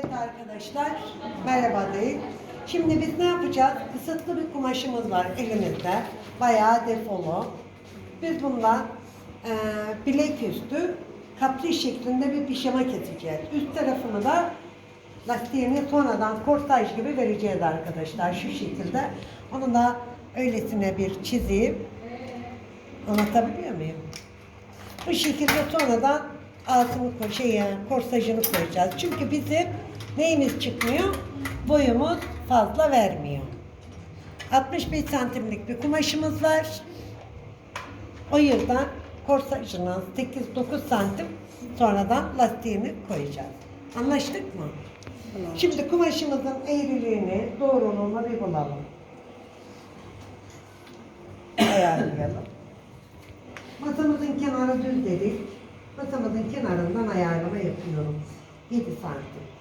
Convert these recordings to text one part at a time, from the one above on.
Evet arkadaşlar, merhaba deyin. Şimdi biz ne yapacağız? Kısıtlı bir kumaşımız var elimizde. Bayağı defolu. Biz bundan e, bilek üstü kapri şeklinde bir pijama keseceğiz. Üst tarafını da lastiğini sonradan korsaj gibi vereceğiz arkadaşlar şu şekilde. Onu da öylesine bir çizeyim. Anlatabiliyor muyum? Bu şekilde sonradan altını şey yani korsajını koyacağız. Çünkü bizim neyimiz çıkmıyor? Boyumuz fazla vermiyor. 65 santimlik bir kumaşımız var. O yüzden korsajını 8-9 santim sonradan lastiğini koyacağız. Anlaştık mı? Şimdi kumaşımızın eğriliğini, doğruluğunu bir bulalım. Ayarlayalım. Masamızın kenarı düz dedik. Masamızın kenarından ayarlama yapıyorum. 7 santim.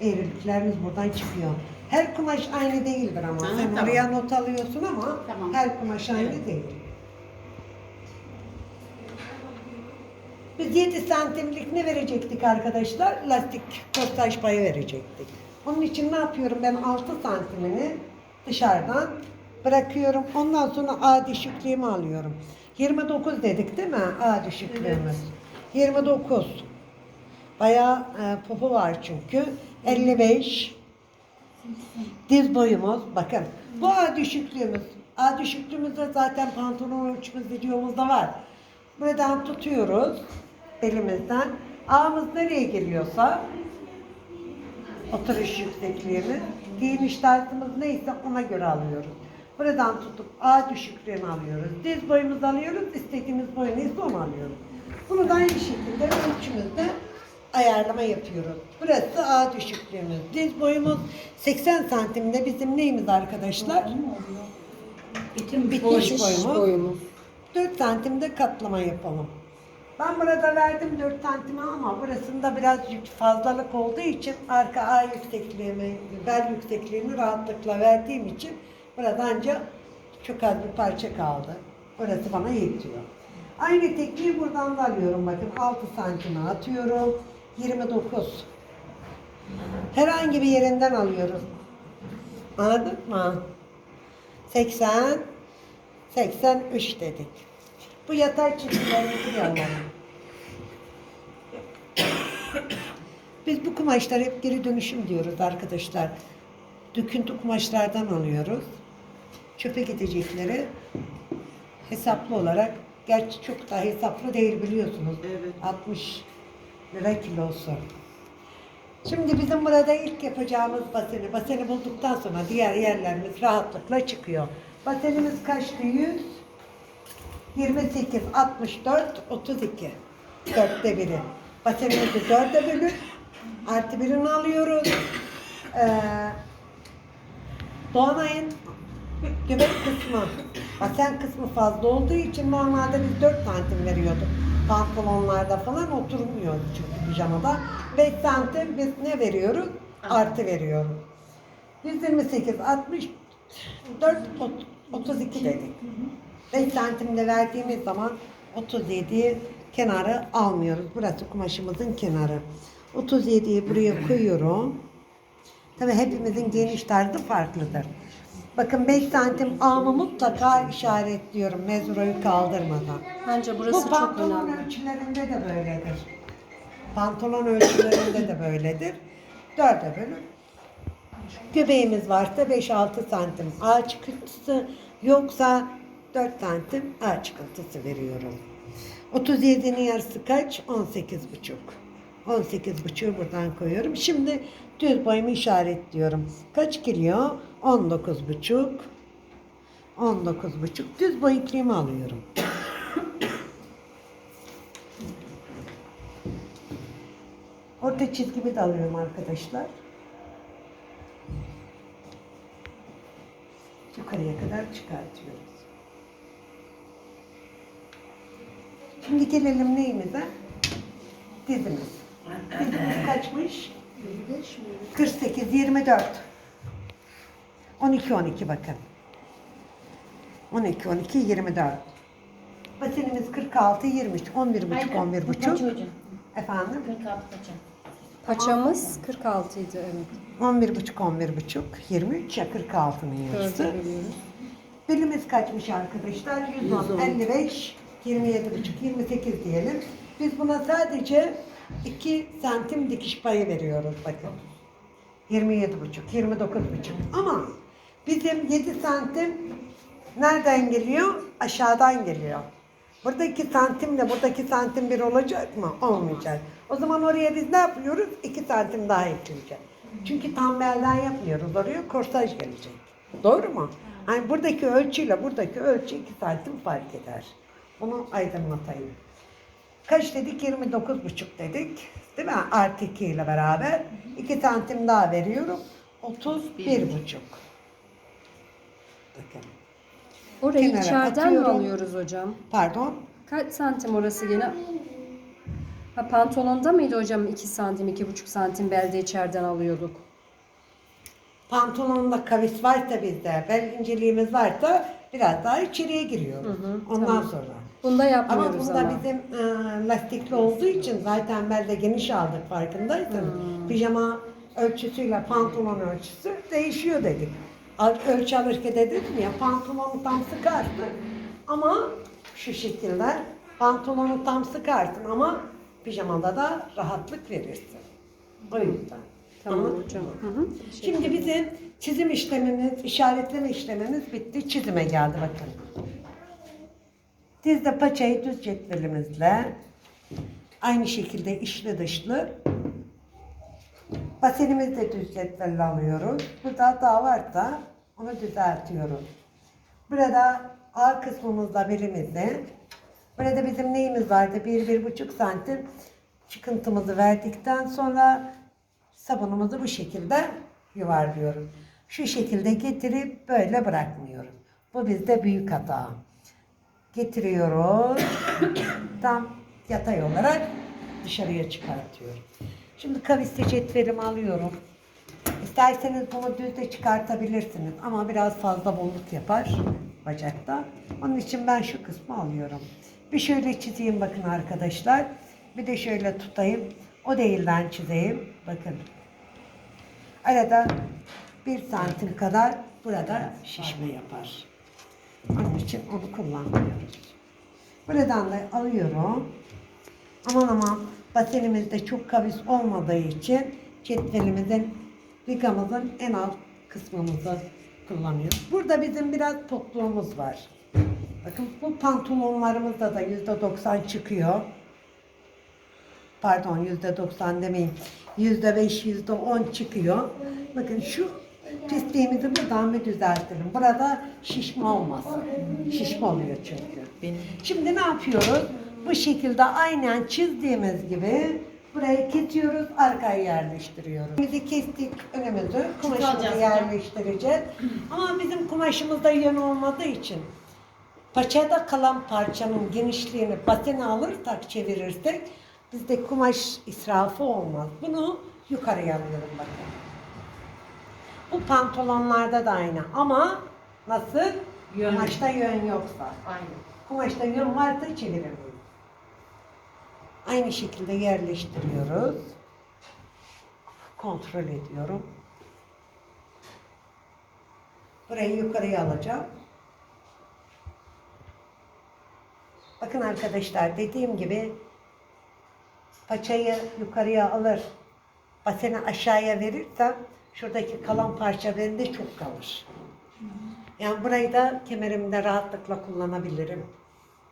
Eğriliklerimiz buradan çıkıyor. Her kumaş aynı değildir ama. Aha, Sen tamam. oraya not alıyorsun ama Tamam. her kumaş aynı Evet. değil. Biz 7 santimlik ne verecektik arkadaşlar? Lastik korsaj payı verecektik. Onun için ne yapıyorum ben 6 santimini dışarıdan bırakıyorum. Ondan sonra A düşüklüğümü alıyorum. 29 dedik değil mi A düşüklüğümüz? 29. Bayağı e, popu var çünkü. 55. Diz boyumuz bakın. Bu A düşüklüğümüz. A düşüklüğümüzde zaten pantolon ölçümüz videomuzda var. Buradan tutuyoruz belimizden. A'mız nereye geliyorsa oturuş yüksekliğimiz, giyiniş tarzımız neyse ona göre alıyoruz. Buradan tutup A düşüklüğünü alıyoruz. Diz boyumuzu alıyoruz. istediğimiz boy neyse onu alıyoruz. Bunu da aynı şekilde ölçümüzde ayarlama yapıyoruz. Burası A düşüklüğümüz. Diz boyumuz 80 santimde bizim neyimiz arkadaşlar? Bitim Bitmiş boyumuz. boyumuz. 4 santimde katlama yapalım. Ben burada verdim 4 santime ama burasında biraz fazlalık olduğu için arka A yüksekliğimi, bel yüksekliğini rahatlıkla verdiğim için burada ancak çok az bir parça kaldı. Orası bana yetiyor. Aynı tekniği buradan da alıyorum bakın 6 santime atıyorum. 29. Herhangi bir yerinden alıyoruz. Anladık mı? 80 83 dedik. Bu yatay çizgilerimizi de alalım. Biz bu kumaşlar hep geri dönüşüm diyoruz arkadaşlar. Döküntü kumaşlardan alıyoruz. Çöpe gidecekleri hesaplı olarak, gerçi çok da hesaplı değil biliyorsunuz. Evet. 60 lira kilosu. Şimdi bizim burada ilk yapacağımız baseni, baseni bulduktan sonra diğer yerlerimiz rahatlıkla çıkıyor. Basenimiz kaçtı? 100, 28, 64, 32. Dörtte biri. Basenimizi dörde bölüp artı birini alıyoruz. Ee, Doğanay'ın göbek kısmı, basen kısmı fazla olduğu için normalde biz 4 santim veriyorduk. Pantolonlarda falan oturmuyor çünkü pijamada. 5 santim biz ne veriyoruz? Artı veriyoruz. 128, 64, 32 dedik. 5 santimde verdiğimiz zaman 37 kenarı almıyoruz. Burası kumaşımızın kenarı. 37'yi buraya koyuyorum. Tabii hepimizin geniş tarzı farklıdır. Bakın 5 santim alma mutlaka işaretliyorum mezurayı kaldırmadan. Bence Bu burası çok pantolon önemli. ölçülerinde de böyledir. Pantolon ölçülerinde de böyledir. Dörde bölün. Göbeğimiz varsa 5-6 santim ağ çıkıntısı yoksa 4 santim ağ çıkıntısı veriyorum. 37'nin yarısı kaç? 18 buçuk. 18 buçuğu buradan koyuyorum. Şimdi düz boyumu işaretliyorum. Kaç geliyor? 19 buçuk. 19 buçuk. Düz boy ipliğimi alıyorum. Orta çizgimi de alıyorum arkadaşlar. Yukarıya kadar çıkartıyoruz. Şimdi gelelim neyimize? Dizimiz. Dizimiz kaçmış? 48, 24. 12, 12 bakın. 12, 12, 24. Basenimiz 46, 23, 11 buçuk, 11 buçuk. Efendim? 46 kaça? Paçamız 46 idi evet. 11 buçuk 11 buçuk 23 ya 46'nın yarısı. Dörde bölüyoruz. Belimiz kaçmış arkadaşlar? 110, 55, 27 buçuk 28 diyelim. Biz buna sadece 2 santim dikiş payı veriyoruz bakın. 27 buçuk, 29 buçuk. Ama bizim 7 santim nereden geliyor? Aşağıdan geliyor. Buradaki santimle buradaki santim bir olacak mı? Olmayacak. O zaman oraya biz ne yapıyoruz? 2 santim daha ekleyeceğiz. Çünkü tam belden yapmıyoruz. Oraya korsaj gelecek. Doğru mu? Hani buradaki ölçüyle buradaki ölçü 2 santim fark eder. Bunu aydınlatayım. Kaç dedik? 29 buçuk dedik. Değil mi? Artı 2 ile beraber. 2 santim daha veriyorum. 31 buçuk. Bakın. Orayı Kenara içeriden mi atıyorum. alıyoruz hocam? Pardon. Kaç santim orası gene? Ha pantolonda mıydı hocam 2 santim, 2,5 santim belde içeriden alıyorduk? Pantolonda kavis varsa bizde, bel inceliğimiz varsa biraz daha içeriye giriyoruz. Ondan tamam. sonra. Bunda Ama yapmıyoruz bunda ama. bizim e, lastikli olduğu için zaten belde geniş aldık farkındaysanız. Pijama ölçüsüyle pantolon ölçüsü değişiyor dedik. Ölçü alırken de dedim ya pantolonu tam sıkarsın ama şu şekilde pantolonu tam sıkarsın ama pijamada da rahatlık verirsin. O yüzden. Tamam Anladın hocam. mı? Hı hı. Şimdi bizim çizim işlemimiz, işaretleme işlemimiz bitti. Çizime geldi bakın. Dizde paçayı düz cetvelimizle aynı şekilde içli dışlı basenimizi de düz cetvelle alıyoruz. Burada hata varsa onu düzeltiyoruz. Burada A kısmımızda birimizi burada bizim neyimiz vardı? Bir, bir buçuk santim çıkıntımızı verdikten sonra sabunumuzu bu şekilde yuvarlıyoruz. Şu şekilde getirip böyle bırakmıyoruz. Bu bizde büyük hata. Getiriyoruz. Tam yatay olarak dışarıya çıkartıyorum. Şimdi kavisli cetvelimi alıyorum. İsterseniz bunu düz de çıkartabilirsiniz ama biraz fazla bolluk yapar bacakta. Onun için ben şu kısmı alıyorum. Bir şöyle çizeyim bakın arkadaşlar. Bir de şöyle tutayım. O değilden çizeyim. Bakın. Arada bir santim kadar burada şişme yapar. Onun için onu kullanmıyoruz. Buradan da alıyorum. Aman aman basenimizde çok kavis olmadığı için cetvelimizin rigamızın en alt kısmımızı kullanıyoruz. Burada bizim biraz potluğumuz var. Bakın bu pantolonlarımızda da yüzde doksan çıkıyor. Pardon yüzde doksan demeyin. Yüzde beş, yüzde on çıkıyor. Bakın şu pisliğimizi buradan bir düzeltelim. Burada şişme olmasın. Şişme oluyor çünkü. Şimdi ne yapıyoruz? Bu şekilde aynen çizdiğimiz gibi burayı kesiyoruz, arkaya yerleştiriyoruz. Bizi kestik önümüzü, kumaşımızı yerleştireceğiz. Ama bizim kumaşımızda yön olmadığı için paçada kalan parçanın genişliğini batene alırsak, çevirirsek bizde kumaş israfı olmaz. Bunu yukarıya alıyorum bakın. Bu pantolonlarda da aynı ama nasıl? Yön. Kumaşta yön yoksa. Aynen. Kumaşta yön varsa çeviremeyiz. Aynı şekilde yerleştiriyoruz. Kontrol ediyorum. Burayı yukarıya alacağım. Bakın arkadaşlar dediğim gibi paçayı yukarıya alır. Baseni aşağıya verirsem şuradaki kalan parça bende çok kalır. Yani burayı da kemerimde rahatlıkla kullanabilirim.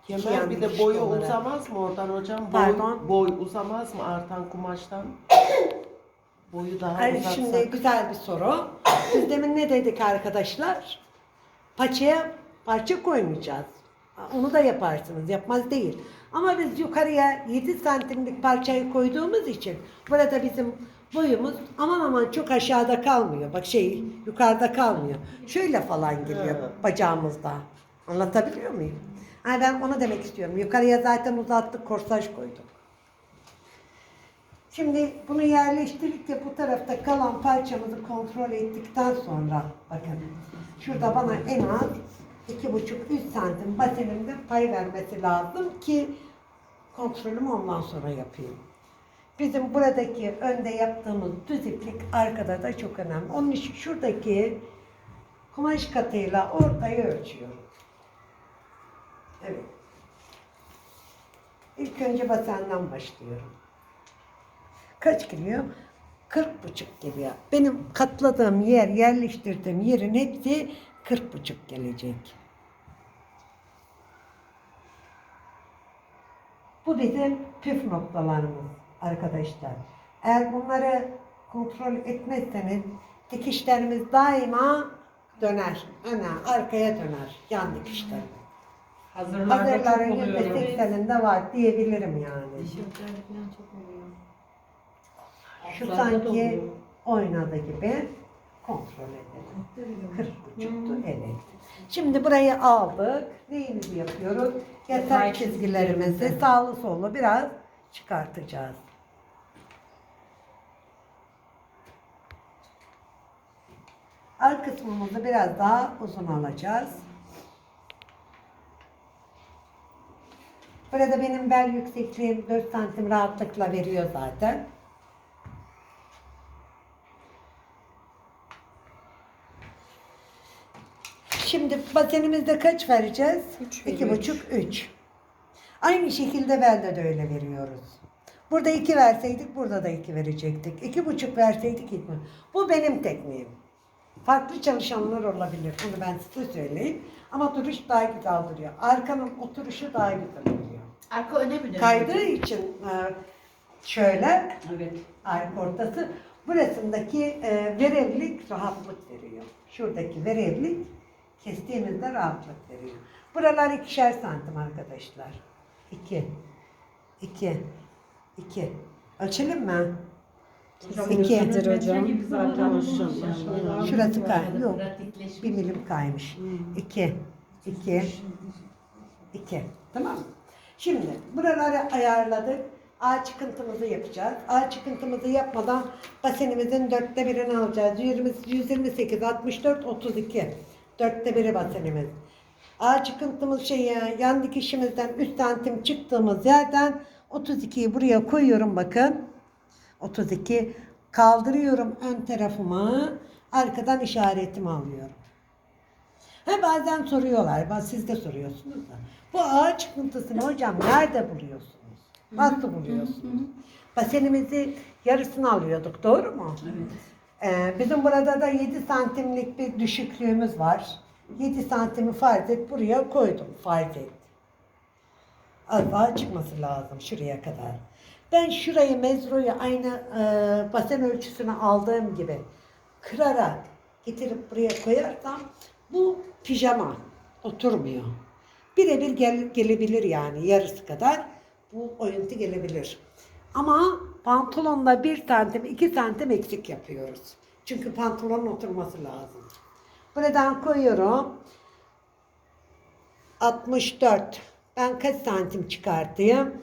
Kemer bir de boyu olarak. uzamaz mı oradan hocam? Boy, Pardon? boy uzamaz mı artan kumaştan? Boyu daha Hayır uzatsak. şimdi güzel bir soru. Biz demin ne dedik arkadaşlar? Paçaya parça koymayacağız. Onu da yaparsınız. Yapmaz değil. Ama biz yukarıya 7 santimlik parçayı koyduğumuz için burada bizim boyumuz aman aman çok aşağıda kalmıyor. Bak şey yukarıda kalmıyor. Şöyle falan geliyor Evet. bacağımızda. Anlatabiliyor muyum? Ha, ben onu demek istiyorum. Yukarıya zaten uzattık, korsaj koyduk. Şimdi bunu yerleştirdik de bu tarafta kalan parçamızı kontrol ettikten sonra bakın şurada bana en az iki buçuk üç santim basenimde pay vermesi lazım ki kontrolümü ondan sonra yapayım. Bizim buradaki önde yaptığımız düz iplik arkada da çok önemli. Onun için şuradaki kumaş katıyla ortayı ölçüyorum. Evet. İlk önce basenden başlıyorum. Kaç geliyor? 40 buçuk geliyor. Benim katladığım yer, yerleştirdiğim yerin hepsi 40 buçuk gelecek. Bu bizim püf noktalarımız arkadaşlar. Eğer bunları kontrol etmezseniz dikişlerimiz daima döner. Öne, arkaya döner. Yan dikişler. Hazırlarda çok Hazırların oluyor. yüzde sekseninde var diyebilirim yani. Tişörtler falan çok oluyor. Şu Altlarda da sanki oluyor. oynadı gibi kontrol edelim. 40 buçuktu evet. Şimdi burayı aldık. Neyimizi yapıyoruz? Yatay Yatay çizgilerimizi çizgilerimizi. sağlı sollu biraz çıkartacağız. Alt kısmımızı biraz daha uzun alacağız. Burada benim bel yüksekliğim 4 santim rahatlıkla veriyor zaten. Şimdi basenimizde kaç vereceğiz? Üç İki veriyor. buçuk, üç. Aynı şekilde belde de öyle veriyoruz. Burada iki verseydik burada da iki verecektik. İki buçuk verseydik iki. Bu benim tekniğim. Farklı çalışanlar olabilir. Bunu ben size söyleyeyim. Ama duruş daha güzel duruyor. Arkanın oturuşu daha güzel oluyor. Arka öne mi dönüyor? Kaydığı için e, şöyle Evet. arka ortası burasındaki e, verevlik rahatlık veriyor. Şuradaki verevlik kestiğimizde rahatlık veriyor. Buralar ikişer santim arkadaşlar. İki. İki. İki. Ölçelim mi? İki. Nedir hocam? Gibi zaten Maşallah. Şurası kay. Yok. Bir milim kaymış. İki. İki. İki. Tamam mı? Şimdi buraları ayarladık. A çıkıntımızı yapacağız. A çıkıntımızı yapmadan basenimizin dörtte birini alacağız. 20, 128, 64, 32. Dörtte biri basenimiz. A çıkıntımız şey ya, yan dikişimizden 3 santim çıktığımız yerden 32'yi buraya koyuyorum bakın. 32 kaldırıyorum ön tarafımı arkadan işaretimi alıyorum. Ha bazen soruyorlar, siz de soruyorsunuz da. Bu ağaç çıkıntısını hocam nerede buluyorsunuz? Nasıl buluyorsunuz? Basenimizi yarısını alıyorduk, doğru mu? Evet. Ee, bizim burada da 7 santimlik bir düşüklüğümüz var. 7 santimi farz et, buraya koydum, farz et. Az daha çıkması lazım şuraya kadar. Ben şurayı mezroyu aynı e, basen ölçüsünü aldığım gibi kırarak getirip buraya koyarsam bu pijama oturmuyor. Birebir gel, gelebilir yani yarısı kadar bu oyuntu gelebilir. Ama pantolonda bir santim, iki santim eksik yapıyoruz. Çünkü pantolonun oturması lazım. Buradan koyuyorum. 64. Ben kaç santim çıkartayım?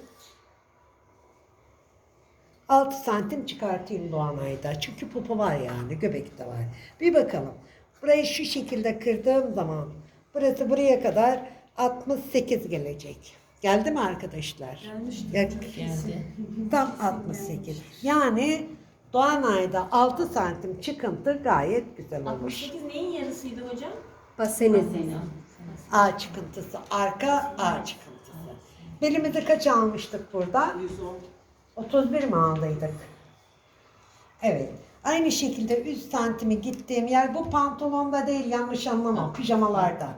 6 santim çıkartayım Doğan Ay'da. Çünkü popo var yani. Göbek de var. Bir bakalım. Burayı şu şekilde kırdığım zaman burası buraya kadar 68 gelecek. Geldi mi arkadaşlar? Geldi. Geldi. Tam 68. Yani Doğan Ay'da 6 santim çıkıntı gayet güzel olur. 68 neyin yarısıydı hocam? Baseniz. A çıkıntısı, arka A çıkıntısı. Belimizi kaç almıştık burada? 110. 31 mi aldıydık? Evet. Aynı şekilde 3 santimi gittiğim yer bu pantolonda değil yanlış anlama pijamalarda.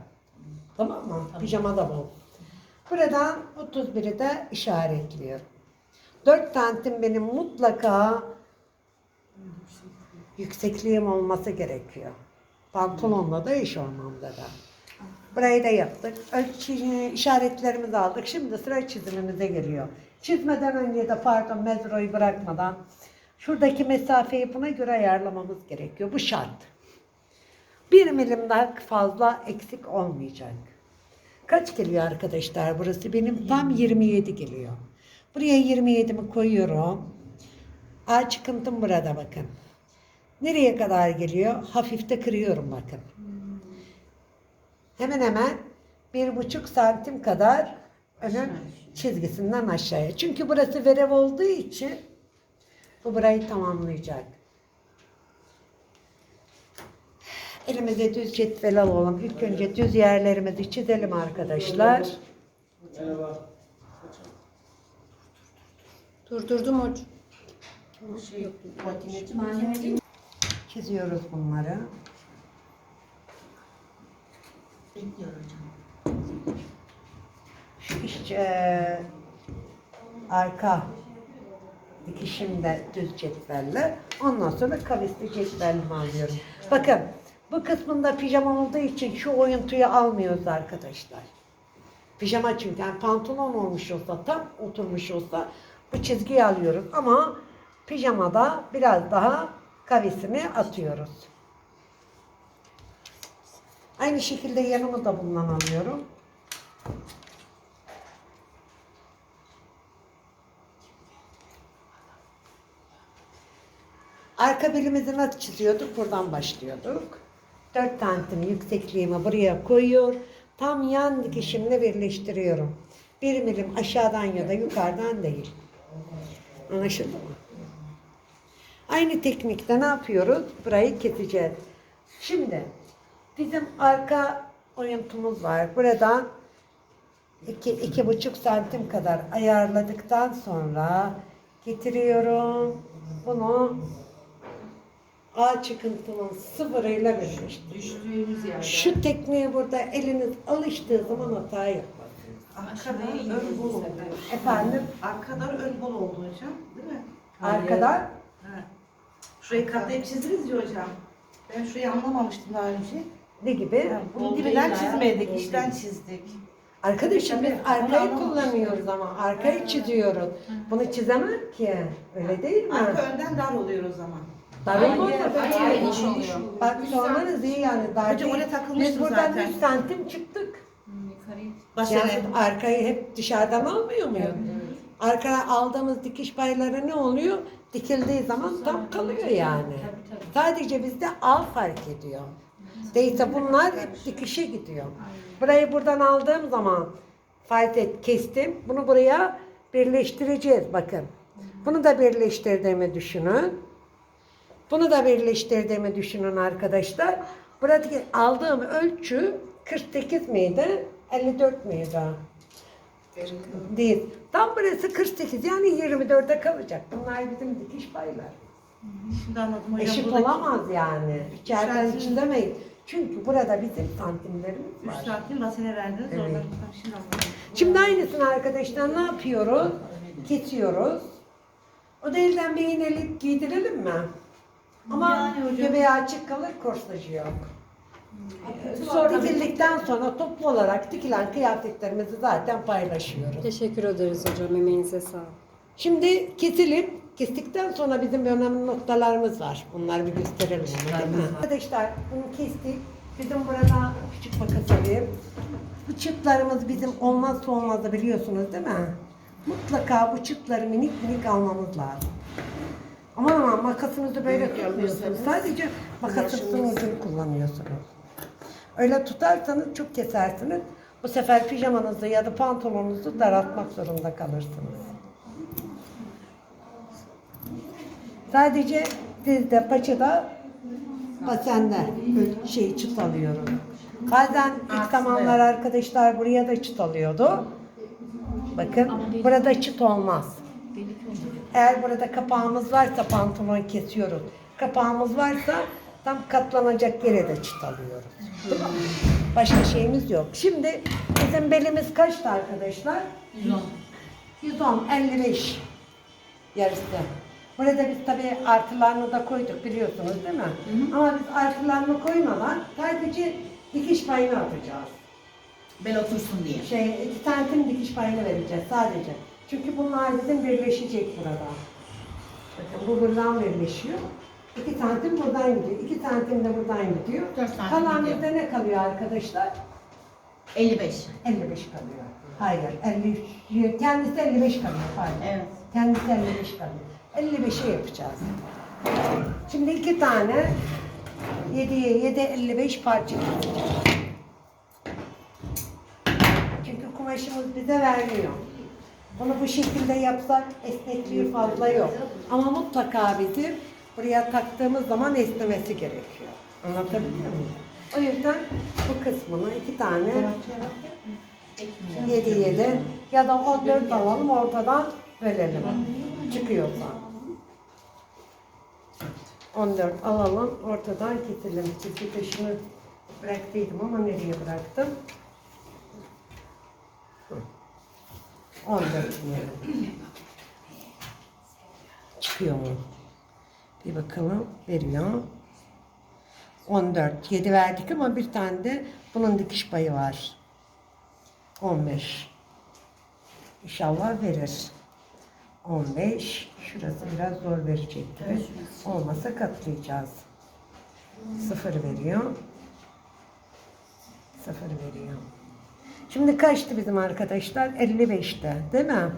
Tamam mı? Pijamada bu. Buradan 31'i de işaretliyorum. 4 santim benim mutlaka yüksekliğim olması gerekiyor. Pantolonla da iş olmamda da. Burayı da yaptık. Ölçü işaretlerimizi aldık. Şimdi sıra çizimimize geliyor. Çizmeden önce de pardon mezroyu bırakmadan şuradaki mesafeyi buna göre ayarlamamız gerekiyor. Bu şart. Bir milim daha fazla eksik olmayacak. Kaç geliyor arkadaşlar burası? Benim tam 27 geliyor. Buraya 27'mi koyuyorum. A çıkıntım burada bakın. Nereye kadar geliyor? Hafifte kırıyorum bakın. Hemen hemen bir buçuk santim kadar önün çizgisinden aşağıya. Çünkü burası verev olduğu için Bu burayı tamamlayacak. Elimize düz cetvel alalım. İlk önce düz yerlerimizi çizelim arkadaşlar. Durdurdum hocam. Şey, makineci Çiziyoruz bunları. Şu iç eee, arka dikişimde düz cetvelle. Ondan sonra kavisli cetvelimi alıyorum. Bakın bu kısmında pijama olduğu için şu oyuntuyu almıyoruz arkadaşlar. Pijama çünkü yani pantolon olmuş olsa tam oturmuş olsa bu çizgiyi alıyoruz ama pijamada biraz daha kavisini atıyoruz. Aynı şekilde yanımı da bundan alıyorum. Arka belimizi nasıl çiziyorduk? Buradan başlıyorduk. 4 santim yüksekliğimi buraya koyuyor. Tam yan dikişimle birleştiriyorum. 1 milim aşağıdan ya da yukarıdan değil. Anlaşıldı mı? Aynı teknikte ne yapıyoruz? Burayı keseceğiz. Şimdi bizim arka oyuntumuz var. Buradan iki, iki buçuk santim kadar ayarladıktan sonra getiriyorum. Bunu A çıkıntının sıfırıyla birleştiriyorum. Düştüğümüz yerde. Şu tekniğe burada eliniz alıştığı zaman hata yapmaz. Arkadan ön bol oldu. Efendim Arkadan ön bol oldu hocam. Değil mi? arkadan Ha. Şurayı katlayıp çizdiniz ya hocam. Ben şurayı anlamamıştım daha önce. ne gibi? Ha, Bunu dibinden ya, çizmedik, bol içten çizdik. Arkadaşım biz arkayı kullanıyoruz ama arkayı çiziyoruz. Bunu çizemem ki. Öyle değil mi? Arka önden dar oluyor o zaman. Hayır, olmadı. hayır, ki. geniş oluyor. Bak sormanız iyi yani. Dar Hocam oraya takılmıştım Biz buradan zaten. 3 santim çıktık. Yukarıyı. Başa Yani arkayı hep dışarıdan almıyor muyuz? Arkaya aldığımız dikiş payları ne oluyor? Dikildiği zaman tam kalıyor yani. Tabii tabii. Sadece bizde al fark ediyor. Değilse bunlar hep dikişe gidiyor. Burayı buradan aldığım zaman fark et kestim. Bunu buraya birleştireceğiz bakın. Bunu da birleştirdiğimi düşünün. Bunu da birleştirdiğimi düşünün arkadaşlar. Buradaki aldığım ölçü 48 miydi? 54 miydi? Değil. Tam burası 48 yani 24'e kalacak. Bunlar bizim dikiş paylar. Şimdi anladım hocam. Eşit buradaki olamaz yani. İçeriden Yükselsin. çizemeyiz. Çünkü burada bizim santimlerimiz Üç var. santim basene verdiniz Evet. oradan. Tamam, Şimdi anladım. Şimdi aynısını arkadaşlar ne yapıyoruz? Kesiyoruz. O da elden bir iğnelik giydirelim mi? Ama Yani hocam. göbeği açık kalır, korsajı yok. Sonra dikildikten sonra toplu olarak dikilen kıyafetlerimizi zaten paylaşıyoruz. Teşekkür ederiz hocam. Emeğinize sağlık. Şimdi keselim. Kestikten sonra bizim önemli noktalarımız var. Bunları bir gösterelim. Arkadaşlar bunu kestik. Bizim burada küçük makas alayım. Bu çıtlarımız bizim olmazsa olmazı biliyorsunuz değil mi? Mutlaka bu çıtları minik minik almamız lazım. Aman aman makasınızı böyle tutmuyorsunuz. Sadece makasınızın ucunu kullanıyorsunuz. Öyle tutarsanız çok kesersiniz. Bu sefer pijamanızı ya da pantolonunuzu daraltmak zorunda kalırsınız. Sadece dizde, paçada, basende böyle şey çıt alıyorum. Bazen ilk zamanlar arkadaşlar buraya da çıt alıyordu. Bakın burada çıt olmaz. Eğer burada kapağımız varsa pantolon kesiyoruz. Kapağımız varsa tam katlanacak yere de çıt alıyoruz. Değil mi? Başka şeyimiz yok. Şimdi bizim belimiz kaçtı arkadaşlar? 110. 110, 55 yarısı. Burada biz tabii artılarını da koyduk biliyorsunuz değil mi? Ama biz artılarını koymadan sadece dikiş payını atacağız. Bel otursun diye. Şey, iki santim dikiş payını vereceğiz sadece. Çünkü bunlar bizim birleşecek burada. Bakın bu buradan birleşiyor. İki santim buradan gidiyor. İki santim de buradan gidiyor. Dört santim Kalan gidiyor. bizde ne kalıyor arkadaşlar? 55. 55 kalıyor. Hayır, 53. Kendisi 55 kalıyor. Pardon. Evet. Kendisi 55 kalıyor. 55'e yapacağız. Şimdi iki tane 7'ye 7 55 parça. Çünkü kumaşımız bize vermiyor. Bunu bu şekilde yapsak esnekliği fazla yok. Ama mutlaka bizim buraya taktığımız zaman esnemesi gerekiyor. Anlatabiliyor muyum? O yüzden bu kısmını iki tane 7 7 ya da 14 alalım ortadan bölelim. Çıkıyorsa. 14 alalım ortadan keselim. Çizgi taşını bıraktıydım ama nereye bıraktım? Hı. 14 diyelim. Çıkıyor mu? Bir bakalım. Veriyor. 14. 7 verdik ama bir tane de bunun dikiş payı var. 15. İnşallah verir. 15. Şurası biraz zor verecek. Olmasa katlayacağız. 0 veriyor. 0 veriyor. Şimdi kaçtı bizim arkadaşlar? 55'te değil mi?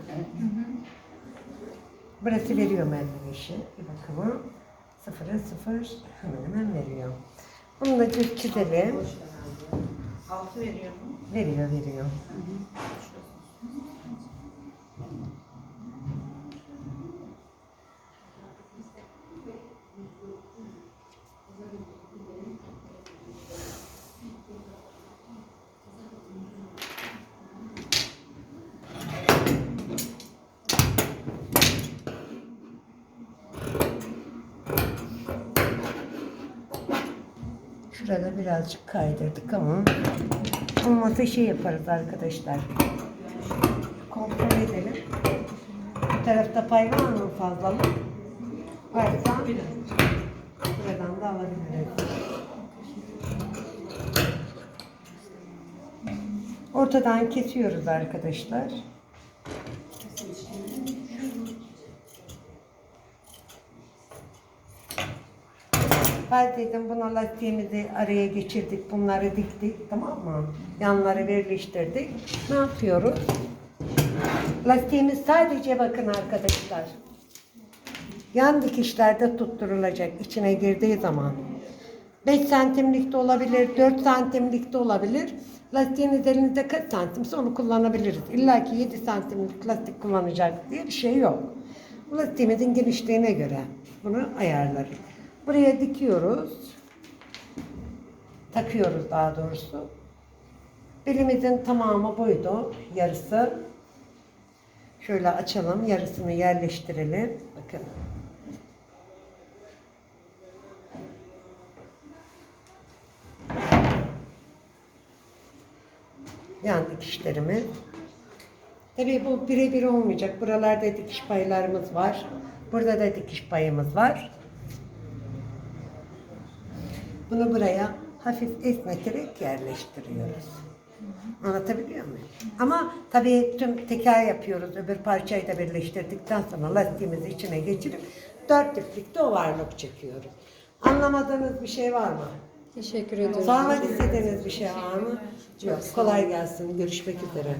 Burası veriyor mu 55'i? Bir bakalım. 0'a 0 hemen hemen veriyor. Bunu da düz çizelim. Altı veriyor mu? Veriyor, veriyor. Şurada birazcık kaydırdık ama olmasa şey yaparız arkadaşlar. Kontrol edelim. Bu tarafta pay var mı fazlalık? Varsa buradan da alabiliriz. Ortadan kesiyoruz arkadaşlar. Ben dedim buna lastiğimizi araya geçirdik, bunları diktik tamam mı? Yanları birleştirdik. Ne yapıyoruz? Lastiğimiz sadece bakın arkadaşlar. Yan dikişlerde tutturulacak içine girdiği zaman. 5 santimlik de olabilir, 4 santimlik de olabilir. Lastiğiniz elinizde kaç santimse onu kullanabiliriz. İlla ki 7 santimlik lastik kullanacak diye bir şey yok. Lastiğimizin genişliğine göre bunu ayarlarız. Buraya dikiyoruz. Takıyoruz daha doğrusu. Belimizin tamamı buydu. Yarısı. Şöyle açalım. Yarısını yerleştirelim. Bakın. Yan dikişlerimiz. Tabii bu birebir olmayacak. Buralarda dikiş paylarımız var. Burada da dikiş payımız var. Bunu buraya hafif esneterek yerleştiriyoruz. Anlatabiliyor muyum? Ama tabii tüm teker yapıyoruz. Öbür parçayı da birleştirdikten sonra lastiğimizi içine geçirip dört diplikte ovarlık çekiyoruz. Anlamadığınız bir şey var mı? Teşekkür ediyorum. Sormak istediğiniz bir şey var mı? Yok. Kolay gelsin. Görüşmek üzere.